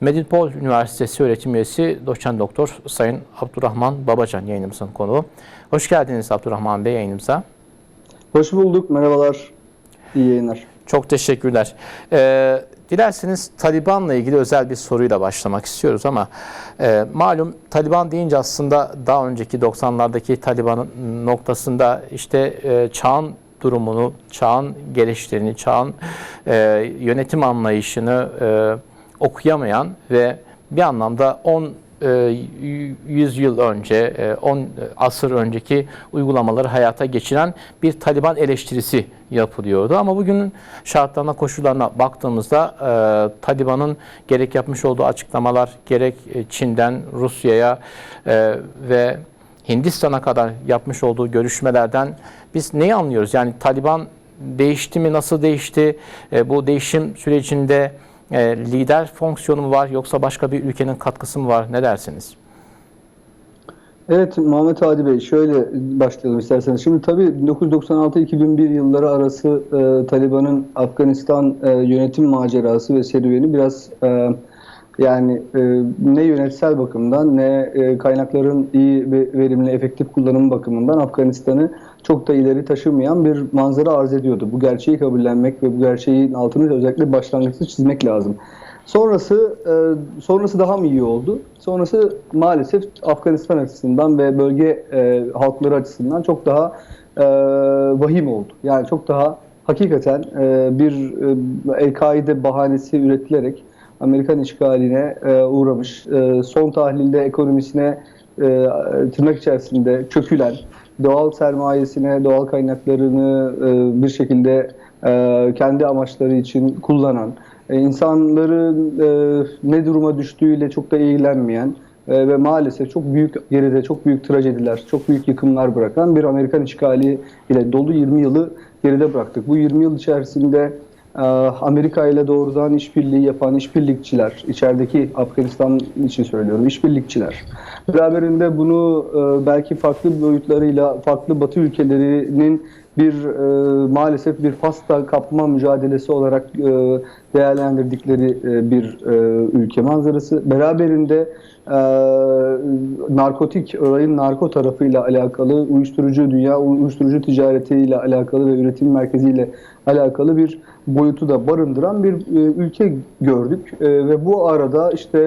Medipol Üniversitesi öğretim üyesi doçent doktor Sayın Abdurrahman Babacan yayınımızın konuğu. Hoş geldiniz Abdurrahman Bey yayınımıza. Hoş bulduk. Merhabalar. İyi yayınlar. Çok teşekkürler. Ee, dilerseniz Taliban'la ilgili özel bir soruyla başlamak istiyoruz ama e, malum Taliban deyince aslında daha önceki 90'lardaki Taliban'ın noktasında işte e, çağın durumunu, çağın gelişlerini, çağın e, yönetim anlayışını e, okuyamayan ve bir anlamda 10 e, 100 yıl önce, e, 10 asır önceki uygulamaları hayata geçiren bir Taliban eleştirisi yapılıyordu. Ama bugünün şartlarına, koşullarına baktığımızda e, Taliban'ın gerek yapmış olduğu açıklamalar, gerek e, Çin'den Rusya'ya e, ve Hindistan'a kadar yapmış olduğu görüşmelerden biz neyi anlıyoruz? Yani Taliban değişti mi, nasıl değişti? E, bu değişim sürecinde e, lider fonksiyonu mu var yoksa başka bir ülkenin katkısı mı var? Ne dersiniz? Evet Muhammed Hadi Bey şöyle başlayalım isterseniz. Şimdi tabii 1996-2001 yılları arası e, Taliban'ın Afganistan e, yönetim macerası ve serüveni biraz e, yani e, ne yönetsel bakımdan ne e, kaynakların iyi ve verimli efektif kullanım bakımından Afganistan'ı çok da ileri taşımayan bir manzara arz ediyordu. Bu gerçeği kabullenmek ve bu gerçeğin altını özellikle başlangıçta çizmek lazım. Sonrası e, sonrası daha mı iyi oldu? Sonrası maalesef Afganistan açısından ve bölge e, halkları açısından çok daha e, vahim oldu. Yani çok daha hakikaten bir e, El-Kaide bahanesi üretilerek Amerikan işgaline uğramış, son tahlilde ekonomisine tırnak içerisinde çökülen, doğal sermayesine, doğal kaynaklarını e, bir şekilde e, kendi amaçları için kullanan, e, insanların e, ne duruma düştüğüyle çok da ilgilenmeyen e, ve maalesef çok büyük geride çok büyük trajediler, çok büyük yıkımlar bırakan bir Amerikan işgali ile dolu 20 yılı geride bıraktık. Bu 20 yıl içerisinde Amerika ile doğrudan işbirliği yapan işbirlikçiler, içerideki Afganistan için söylüyorum, işbirlikçiler. Beraberinde bunu e, belki farklı boyutlarıyla farklı Batı ülkelerinin bir e, maalesef bir pasta kapma mücadelesi olarak e, değerlendirdikleri bir ülke manzarası. Beraberinde narkotik, olayın narko tarafıyla alakalı, uyuşturucu dünya, uyuşturucu ticaretiyle alakalı ve üretim merkeziyle alakalı bir boyutu da barındıran bir e, ülke gördük. E, ve bu arada işte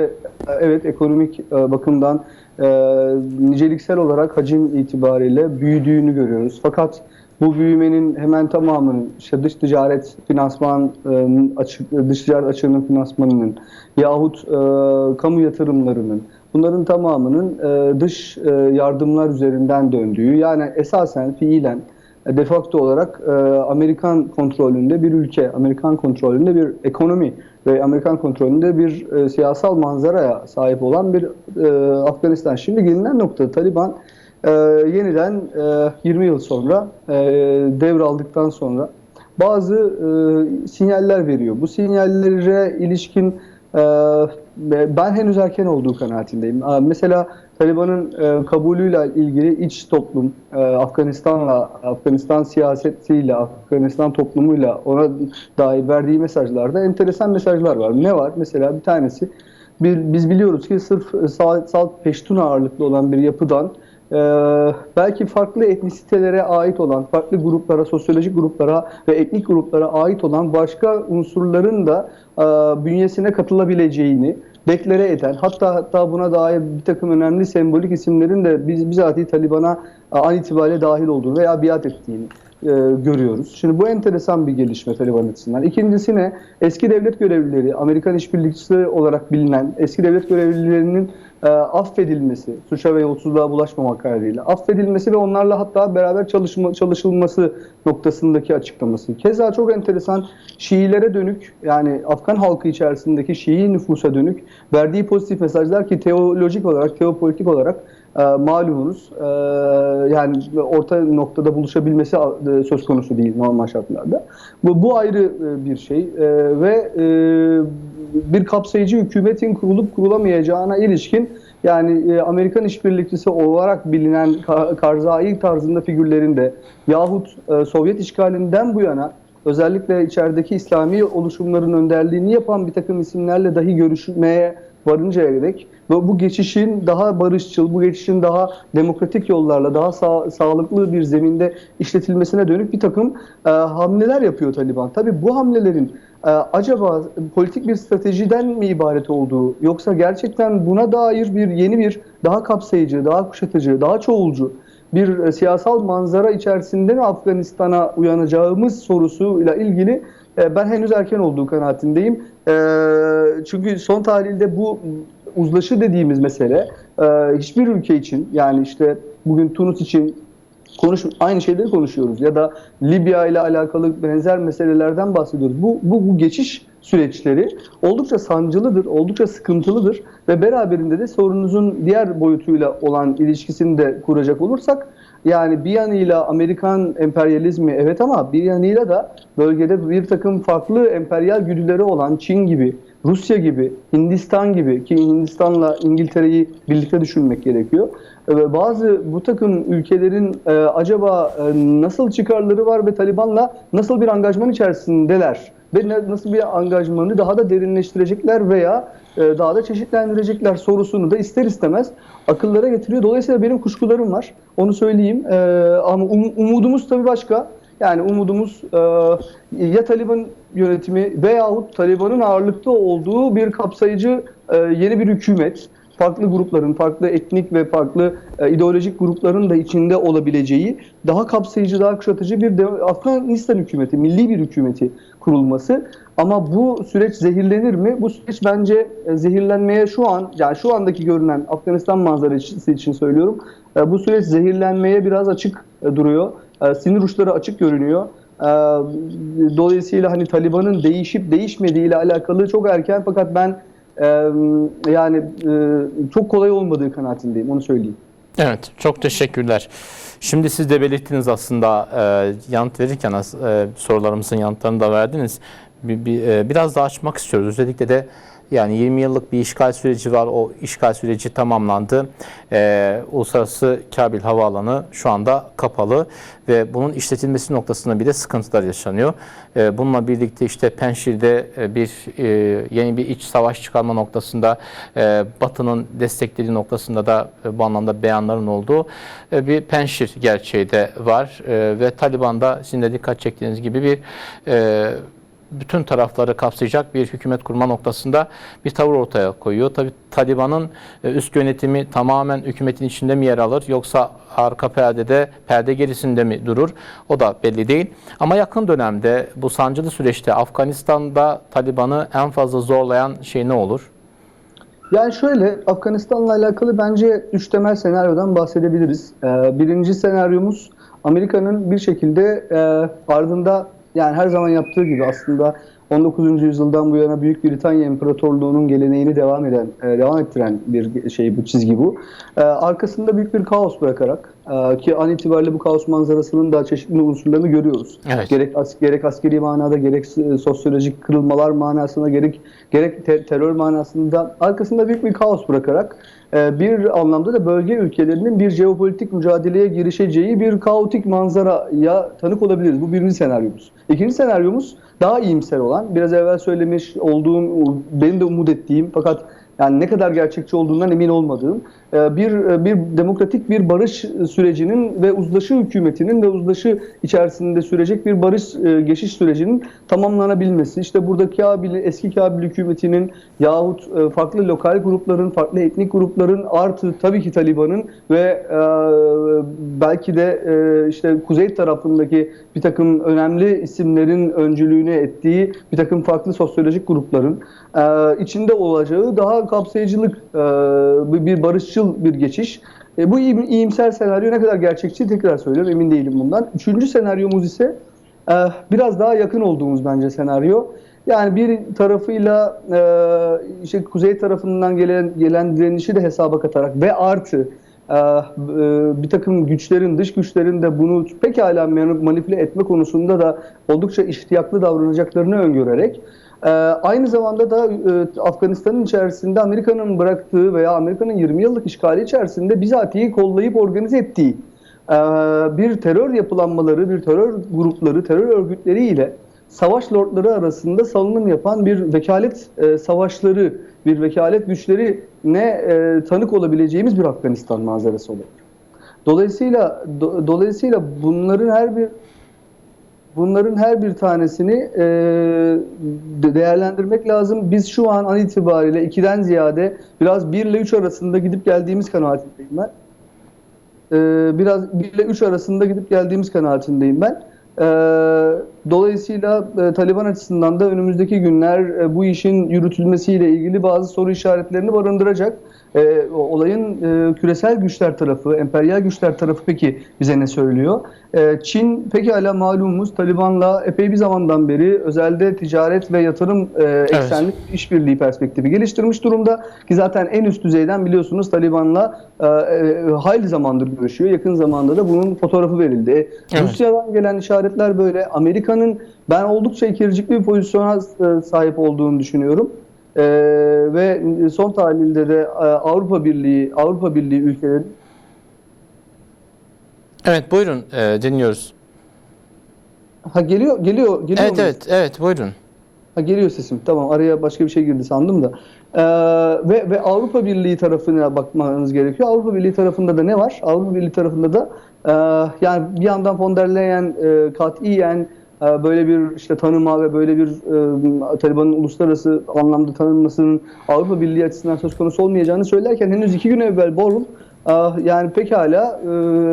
e, evet ekonomik e, bakımdan e, niceliksel olarak hacim itibariyle büyüdüğünü görüyoruz. Fakat bu büyümenin hemen tamamının işte dış ticaret finansman e, açık dış ticaret açığının finansmanının yahut e, kamu yatırımlarının bunların tamamının e, dış e, yardımlar üzerinden döndüğü yani esasen fiilen de facto olarak e, Amerikan kontrolünde bir ülke, Amerikan kontrolünde bir ekonomi ve Amerikan kontrolünde bir e, siyasal manzaraya sahip olan bir e, Afganistan. Şimdi gelinen nokta Taliban e, yeniden e, 20 yıl sonra e, devraldıktan sonra bazı e, sinyaller veriyor. Bu sinyallere ilişkin ben henüz erken olduğu kanaatindeyim. Mesela Taliban'ın e, kabulüyle ilgili iç toplum, e, Afganistan'la, Afganistan siyasetiyle, Afganistan toplumuyla ona dair verdiği mesajlarda enteresan mesajlar var. Ne var? Mesela bir tanesi, biz biliyoruz ki sırf salt peştun ağırlıklı olan bir yapıdan ee, belki farklı etnisitelere ait olan, farklı gruplara, sosyolojik gruplara ve etnik gruplara ait olan başka unsurların da e, bünyesine katılabileceğini deklare eden, hatta hatta buna dair bir takım önemli sembolik isimlerin de biz bizatihi Taliban'a e, an itibariyle dahil olduğunu veya biat ettiğini e, görüyoruz. Şimdi bu enteresan bir gelişme Taliban açısından. İkincisi ne? Eski devlet görevlileri, Amerikan işbirlikçisi olarak bilinen eski devlet görevlilerinin e, affedilmesi, suça ve yolsuzluğa bulaşmamak kaydıyla affedilmesi ve onlarla hatta beraber çalışma, çalışılması noktasındaki açıklaması. Keza çok enteresan Şiilere dönük yani Afgan halkı içerisindeki Şii nüfusa dönük verdiği pozitif mesajlar ki teolojik olarak, teopolitik olarak e, malumunuz e, yani orta noktada buluşabilmesi e, söz konusu değil normal şartlarda. Bu, bu ayrı e, bir şey e, ve e, bir kapsayıcı hükümetin kurulup kurulamayacağına ilişkin yani e, Amerikan işbirlikçisi olarak bilinen Karzai tarzında figürlerinde yahut e, Sovyet işgalinden bu yana özellikle içerideki İslami oluşumların önderliğini yapan bir takım isimlerle dahi görüşmeye varıncaya dek ve bu geçişin daha barışçıl, bu geçişin daha demokratik yollarla, daha sağ- sağlıklı bir zeminde işletilmesine dönük bir takım e, hamleler yapıyor Taliban. Tabii bu hamlelerin e, acaba politik bir stratejiden mi ibaret olduğu, yoksa gerçekten buna dair bir yeni bir, daha kapsayıcı, daha kuşatıcı, daha çoğulcu bir e, siyasal manzara içerisinde mi Afganistan'a uyanacağımız sorusuyla ilgili e, ben henüz erken olduğu kanaatindeyim. E, çünkü son tahlilde bu uzlaşı dediğimiz mesele e, hiçbir ülke için yani işte bugün Tunus için konuş aynı şeyleri konuşuyoruz ya da Libya ile alakalı benzer meselelerden bahsediyoruz. Bu bu, bu geçiş süreçleri oldukça sancılıdır, oldukça sıkıntılıdır ve beraberinde de sorununuzun diğer boyutuyla olan ilişkisini de kuracak olursak yani bir yanıyla Amerikan emperyalizmi evet ama bir yanıyla da bölgede bir takım farklı emperyal güdüleri olan Çin gibi, Rusya gibi, Hindistan gibi ki Hindistan'la İngiltere'yi birlikte düşünmek gerekiyor. Ve bazı bu takım ülkelerin e, acaba e, nasıl çıkarları var ve Taliban'la nasıl bir angajman içerisindeler? Ve nasıl bir angajmanı daha da derinleştirecekler veya daha da çeşitlendirecekler sorusunu da ister istemez akıllara getiriyor. Dolayısıyla benim kuşkularım var. Onu söyleyeyim. E, ama um- umudumuz tabii başka. Yani umudumuz e, ya Taliban yönetimi veyahut Taliban'ın ağırlıkta olduğu bir kapsayıcı e, yeni bir hükümet. Farklı grupların, farklı etnik ve farklı e, ideolojik grupların da içinde olabileceği daha kapsayıcı, daha kuşatıcı bir Afganistan hükümeti, milli bir hükümeti kurulması. Ama bu süreç zehirlenir mi? Bu süreç bence e, zehirlenmeye şu an, yani şu andaki görünen Afganistan manzarası için söylüyorum. E, bu süreç zehirlenmeye biraz açık e, duruyor. E, sinir uçları açık görünüyor. E, Dolayısıyla hani Taliban'ın değişip değişmediği ile alakalı çok erken fakat ben yani e, çok kolay olmadığı kanaatindeyim onu söyleyeyim. Evet, çok teşekkürler. Şimdi siz de belirttiniz aslında e, yanıt verirken e, sorularımızın yanıtlarını da verdiniz. Bir, bir, biraz daha açmak istiyoruz. Özellikle de yani 20 yıllık bir işgal süreci var. O işgal süreci tamamlandı. E, Uluslararası Kabil Havaalanı şu anda kapalı ve bunun işletilmesi noktasında bile sıkıntılar yaşanıyor. E, bununla birlikte işte Penşir'de e, bir e, yeni bir iç savaş çıkarma noktasında e, Batı'nın desteklediği noktasında da e, bu anlamda beyanların olduğu e, bir Penşir gerçeği de var E, ve Taliban'da sizin de dikkat çektiğiniz gibi bir e, bütün tarafları kapsayacak bir hükümet kurma noktasında bir tavır ortaya koyuyor. Tabii Taliban'ın e, üst yönetimi tamamen hükümetin içinde mi yer alır yoksa arka perdede, perde gerisinde mi durur? O da belli değil. Ama yakın dönemde bu sancılı süreçte Afganistan'da Taliban'ı en fazla zorlayan şey ne olur? Yani şöyle Afganistan'la alakalı bence üç temel senaryodan bahsedebiliriz. Ee, birinci senaryomuz Amerika'nın bir şekilde e, ardında yani her zaman yaptığı gibi aslında 19. yüzyıldan bu yana Büyük Britanya İmparatorluğu'nun geleneğini devam eden, e, devam ettiren bir şey bu çizgi bu. E, arkasında büyük bir kaos bırakarak e, ki an itibariyle bu kaos manzarasının da çeşitli unsurlarını görüyoruz. Evet. Gerek as- gerek askeri manada gerek sosyolojik kırılmalar manasında gerek gerek te- terör manasında arkasında büyük bir kaos bırakarak bir anlamda da bölge ülkelerinin bir jeopolitik mücadeleye girişeceği bir kaotik manzaraya tanık olabiliriz. Bu birinci senaryomuz. İkinci senaryomuz daha iyimser olan, biraz evvel söylemiş olduğum, benim de umut ettiğim fakat yani ne kadar gerçekçi olduğundan emin olmadığım e, bir bir demokratik bir barış sürecinin ve uzlaşı hükümetinin ve uzlaşı içerisinde sürecek bir barış e, geçiş sürecinin tamamlanabilmesi. İşte burada Kabil, eski Kabil hükümetinin yahut e, farklı lokal grupların, farklı etnik grupların artı tabii ki Taliban'ın ve e, belki de e, işte kuzey tarafındaki bir takım önemli isimlerin öncülüğünü ettiği bir takım farklı sosyolojik grupların e, içinde olacağı daha kapsayıcılık e, bir barışçıl bir geçiş. E, bu iyim- iyimser senaryo ne kadar gerçekçi tekrar söylüyorum emin değilim bundan. Üçüncü senaryomuz ise e, biraz daha yakın olduğumuz bence senaryo. Yani bir tarafıyla işte kuzey tarafından gelen gelen direnişi de hesaba katarak ve artı bir takım güçlerin, dış güçlerin de bunu pekala mani- manipüle etme konusunda da oldukça iştiyaklı davranacaklarını öngörerek ee, aynı zamanda da e, Afganistan'ın içerisinde Amerika'nın bıraktığı veya Amerika'nın 20 yıllık işgali içerisinde bizatihi kollayıp organize ettiği e, bir terör yapılanmaları, bir terör grupları, terör örgütleriyle savaş lordları arasında salınım yapan bir vekalet e, savaşları, bir vekalet güçleri ne e, tanık olabileceğimiz bir Afganistan manzarası olur. Dolayısıyla do- dolayısıyla bunların her bir bunların her bir tanesini e, de- değerlendirmek lazım. Biz şu an an itibariyle 2'den ziyade biraz 1 ile 3 arasında gidip geldiğimiz kanaatindeyim ben. Biraz 1 ile 3 arasında gidip geldiğimiz kanaatindeyim ben. E, dolayısıyla e, Taliban açısından da önümüzdeki günler e, bu işin yürütülmesiyle ilgili bazı soru işaretlerini barındıracak. E, olayın e, küresel güçler tarafı, emperyal güçler tarafı peki bize ne söylüyor? E, Çin pekala malumumuz Taliban'la epey bir zamandan beri özelde ticaret ve yatırım e, eksenli işbirliği perspektifi geliştirmiş durumda. Ki zaten en üst düzeyden biliyorsunuz Taliban'la e, e, hayli zamandır görüşüyor. Yakın zamanda da bunun fotoğrafı verildi. Evet. Rusya'dan gelen işaretler böyle. Amerika'nın ben oldukça ikircikli bir pozisyona e, sahip olduğunu düşünüyorum. Ee, ve son tahlilde de e, Avrupa Birliği Avrupa Birliği ülkeleri Evet buyurun e, dinliyoruz. ha geliyor geliyor geliyor Evet mu? evet evet buyurun. Ha, geliyor sesim. Tamam araya başka bir şey girdi sandım da. Ee, ve ve Avrupa Birliği tarafına bakmanız gerekiyor. Avrupa Birliği tarafında da ne var? Avrupa Birliği tarafında da e, yani bir yandan von der Leyen e, katiyen e, böyle bir işte tanıma ve böyle bir e, Taliban'ın uluslararası anlamda tanınmasının Avrupa Birliği açısından söz konusu olmayacağını söylerken henüz iki gün evvel Borrell e, yani pekala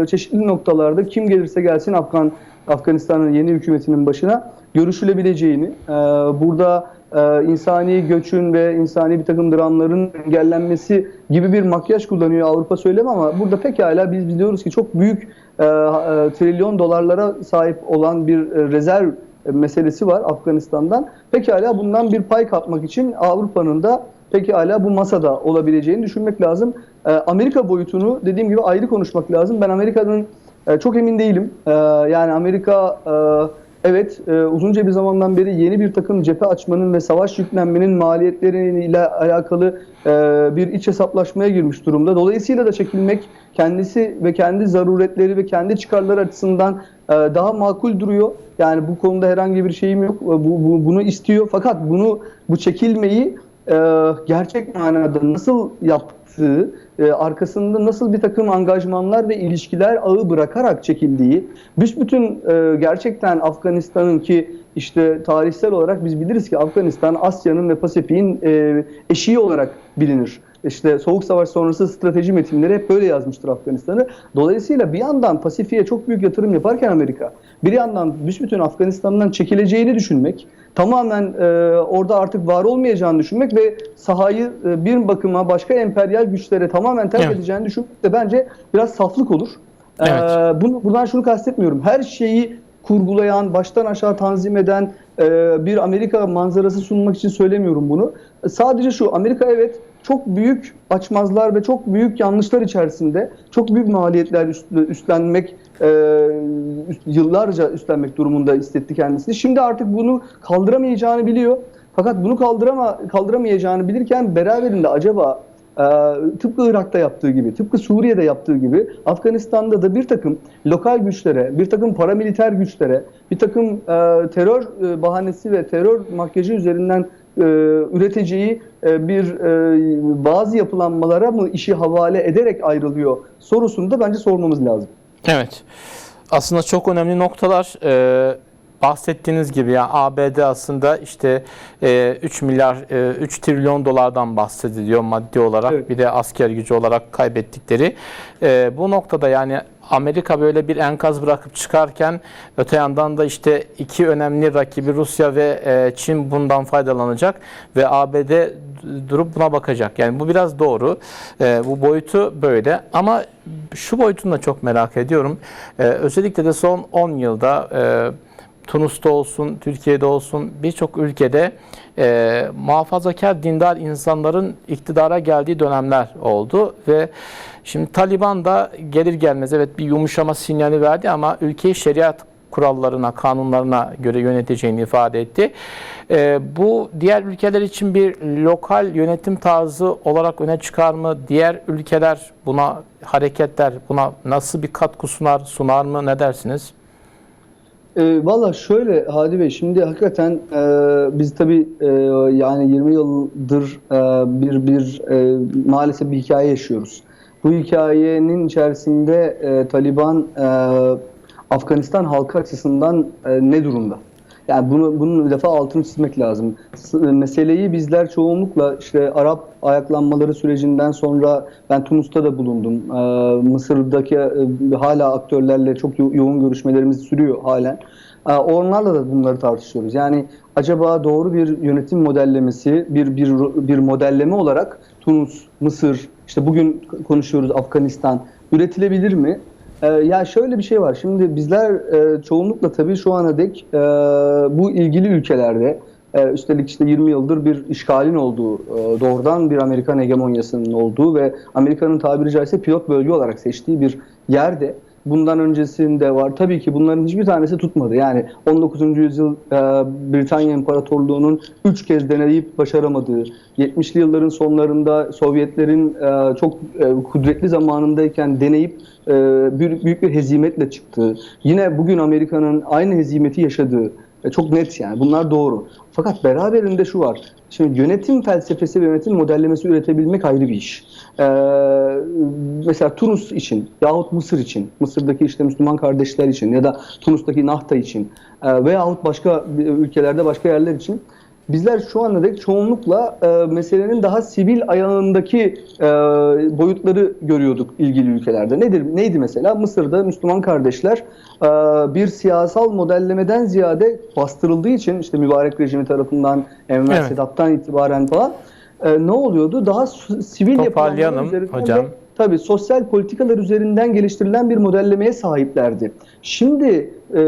e, çeşitli noktalarda kim gelirse gelsin Afgan Afganistan'ın yeni hükümetinin başına görüşülebileceğini, e, burada e, insani göçün ve insani bir takım dramların engellenmesi gibi bir makyaj kullanıyor Avrupa söylemi ama burada pekala biz biliyoruz ki çok büyük e, e, trilyon dolarlara sahip olan bir rezerv meselesi var Afganistan'dan. Pekala bundan bir pay kapmak için Avrupa'nın da pekala bu masada olabileceğini düşünmek lazım. Amerika boyutunu dediğim gibi ayrı konuşmak lazım. Ben Amerika'nın çok emin değilim. Yani Amerika evet e, uzunca bir zamandan beri yeni bir takım cephe açmanın ve savaş yüklenmenin maliyetleriyle alakalı e, bir iç hesaplaşmaya girmiş durumda. Dolayısıyla da çekilmek kendisi ve kendi zaruretleri ve kendi çıkarları açısından e, daha makul duruyor. Yani bu konuda herhangi bir şeyim yok. Bu, bu- bunu istiyor. Fakat bunu bu çekilmeyi e, gerçek manada nasıl yaptığı, e, arkasında nasıl bir takım angajmanlar ve ilişkiler ağı bırakarak çekildiği, büsbütün e, gerçekten Afganistan'ın ki işte tarihsel olarak biz biliriz ki Afganistan Asya'nın ve Pasifik'in e, eşiği olarak bilinir. İşte Soğuk Savaş sonrası strateji metinleri hep böyle yazmıştır Afganistan'ı. Dolayısıyla bir yandan Pasifik'e çok büyük yatırım yaparken Amerika, bir yandan büsbütün Afganistan'dan çekileceğini düşünmek, tamamen e, orada artık var olmayacağını düşünmek ve sahayı e, bir bakıma başka emperyal güçlere tamamen terk Evet. edeceğini düşünmek de bence biraz saflık olur. E, Evet. bunu, buradan şunu kastetmiyorum. Her şeyi kurgulayan, baştan aşağı tanzim eden bir Amerika manzarası sunmak için söylemiyorum bunu. Sadece şu, Amerika evet çok büyük açmazlar ve çok büyük yanlışlar içerisinde çok büyük maliyetler üst- üstlenmek, e, yıllarca üstlenmek durumunda hissetti kendisini. Şimdi artık bunu kaldıramayacağını biliyor. Fakat bunu kaldırama, kaldıramayacağını bilirken beraberinde acaba tıpkı Irak'ta yaptığı gibi, tıpkı Suriye'de yaptığı gibi Afganistan'da da bir takım lokal güçlere, bir takım paramiliter güçlere, bir takım e, terör e, bahanesi ve terör makyajı üzerinden e, üreteceği bir bazı yapılanmalara mı işi havale ederek ayrılıyor sorusunu da bence sormamız lazım. Evet. Aslında çok önemli noktalar. Ee, bahsettiğiniz gibi ya ABD aslında işte e, 3 milyar e, 3 trilyon dolardan bahsediliyor maddi olarak Evet. bir de asker gücü olarak kaybettikleri. E, bu noktada yani Amerika böyle bir enkaz bırakıp çıkarken öte yandan da işte iki önemli rakibi Rusya ve e, Çin bundan faydalanacak ve ABD durup buna bakacak. Yani bu biraz doğru. E, bu boyutu böyle ama şu boyutunu da çok merak ediyorum. E, özellikle de son 10 yılda e, Tunus'ta olsun, Türkiye'de olsun birçok ülkede e, muhafazakar dindar insanların iktidara geldiği dönemler oldu ve şimdi Taliban da gelir gelmez evet bir yumuşama sinyali verdi ama ülkeyi şeriat kurallarına, kanunlarına göre yöneteceğini ifade etti. E, bu diğer ülkeler için bir lokal yönetim tarzı olarak öne çıkar mı? Diğer ülkeler buna hareketler, buna nasıl bir katkı sunar, sunar mı? Ne dersiniz? E, Valla şöyle Hadi Bey şimdi hakikaten e, biz tabii e, yani 20 yıldır e, bir bir e, maalesef bir hikaye yaşıyoruz. Bu hikayenin içerisinde e, Taliban e, Afganistan halkı açısından e, ne durumda? Yani bunu bunun bir defa altını çizmek lazım. S- Meseleyi bizler çoğunlukla işte Arap ayaklanmaları sürecinden sonra ben Tunus'ta da bulundum. Ee, Mısır'daki e, hala aktörlerle çok yo- yoğun görüşmelerimiz sürüyor halen. Ee, onlarla da bunları tartışıyoruz. Yani acaba doğru bir yönetim modellemesi, bir bir bir modelleme olarak Tunus, Mısır, işte bugün konuşuyoruz Afganistan üretilebilir mi? Ee, ya şöyle bir şey var. Şimdi bizler e, çoğunlukla tabii şu ana dek e, bu ilgili ülkelerde e, üstelik işte 20 yıldır bir işgalin olduğu, e, doğrudan bir Amerikan hegemonyasının olduğu ve Amerika'nın tabiri caizse pilot bölge olarak seçtiği bir yerde bundan öncesinde var. Tabii ki bunların hiçbir tanesi tutmadı. Yani 19. yüzyıl e, Britanya İmparatorluğu'nun 3 kez deneyip başaramadığı, 70'li yılların sonlarında Sovyetlerin e, çok e, kudretli zamanındayken deneyip e, büyük, büyük bir hezimetle çıktığı, yine bugün Amerika'nın aynı hezimeti yaşadığı e, çok net yani bunlar doğru. Fakat beraberinde şu var. Şimdi yönetim felsefesi ve yönetim modellemesi üretebilmek ayrı bir iş. Ee, mesela Tunus için yahut Mısır için, Mısır'daki işte Müslüman kardeşler için ya da Tunus'taki Nahta için e, veyahut başka ülkelerde başka yerler için Bizler şu anda dek çoğunlukla e, meselenin daha sivil ayağındaki e, boyutları görüyorduk ilgili ülkelerde. Nedir? Neydi mesela? Mısır'da Müslüman kardeşler e, bir siyasal modellemeden ziyade bastırıldığı için işte mübarek rejimi tarafından Enver Evet. Sedat'tan itibaren falan e, ne oluyordu? Daha sivil yapılanmalar üzerinden hocam. ve Tabii sosyal politikalar üzerinden geliştirilen bir modellemeye sahiplerdi. Şimdi e,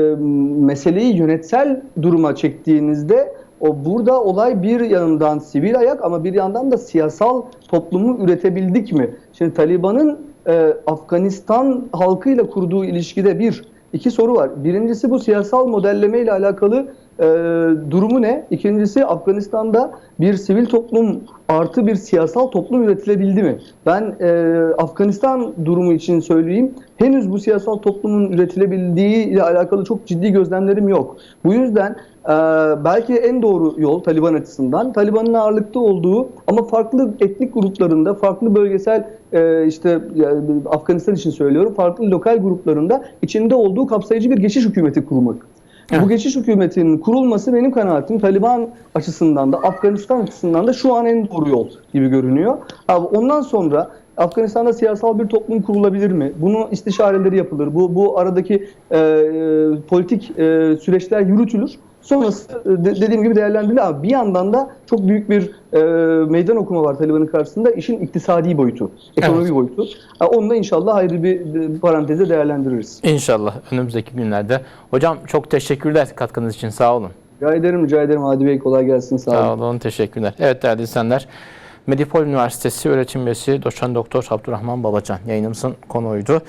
meseleyi yönetsel duruma çektiğinizde o burada olay bir yandan sivil ayak ama bir yandan da siyasal toplumu üretebildik mi? Şimdi Taliban'ın e, Afganistan halkıyla kurduğu ilişkide bir, iki soru var. Birincisi bu siyasal modelleme ile alakalı e, durumu ne? İkincisi Afganistan'da bir sivil toplum artı bir siyasal toplum üretilebildi mi? Ben e, Afganistan durumu için söyleyeyim. Henüz bu siyasal toplumun üretilebildiği ile alakalı çok ciddi gözlemlerim yok. Bu yüzden e, belki en doğru yol Taliban açısından Taliban'ın ağırlıkta olduğu ama farklı etnik gruplarında, farklı bölgesel e, işte Afganistan için söylüyorum, farklı lokal gruplarında içinde olduğu kapsayıcı bir geçiş hükümeti kurmak. Evet. Bu geçiş hükümetinin kurulması benim kanaatim Taliban açısından da Afganistan açısından da şu an en doğru yol gibi görünüyor. Abi ondan sonra Afganistan'da siyasal bir toplum kurulabilir mi? Bunun istişareleri yapılır. Bu bu aradaki e, e, politik e, süreçler yürütülür. Sonrası e, de- dediğim gibi değerlendirilir ama bir yandan da çok büyük bir e, meydan okuma var Taliban'ın karşısında. işin iktisadi boyutu, ekonomi Evet. boyutu. Onu da inşallah ayrı bir paranteze değerlendiririz. İnşallah önümüzdeki günlerde. Hocam çok teşekkürler katkınız için sağ olun. Rica ederim, rica ederim. Hadi Bey kolay gelsin. Sağ olun. Sağ olun, teşekkürler. Evet değerli izleyenler, Medipol Üniversitesi öğretim üyesi doçent doktor Abdurrahman Babacan yayınımızın konuğuydu.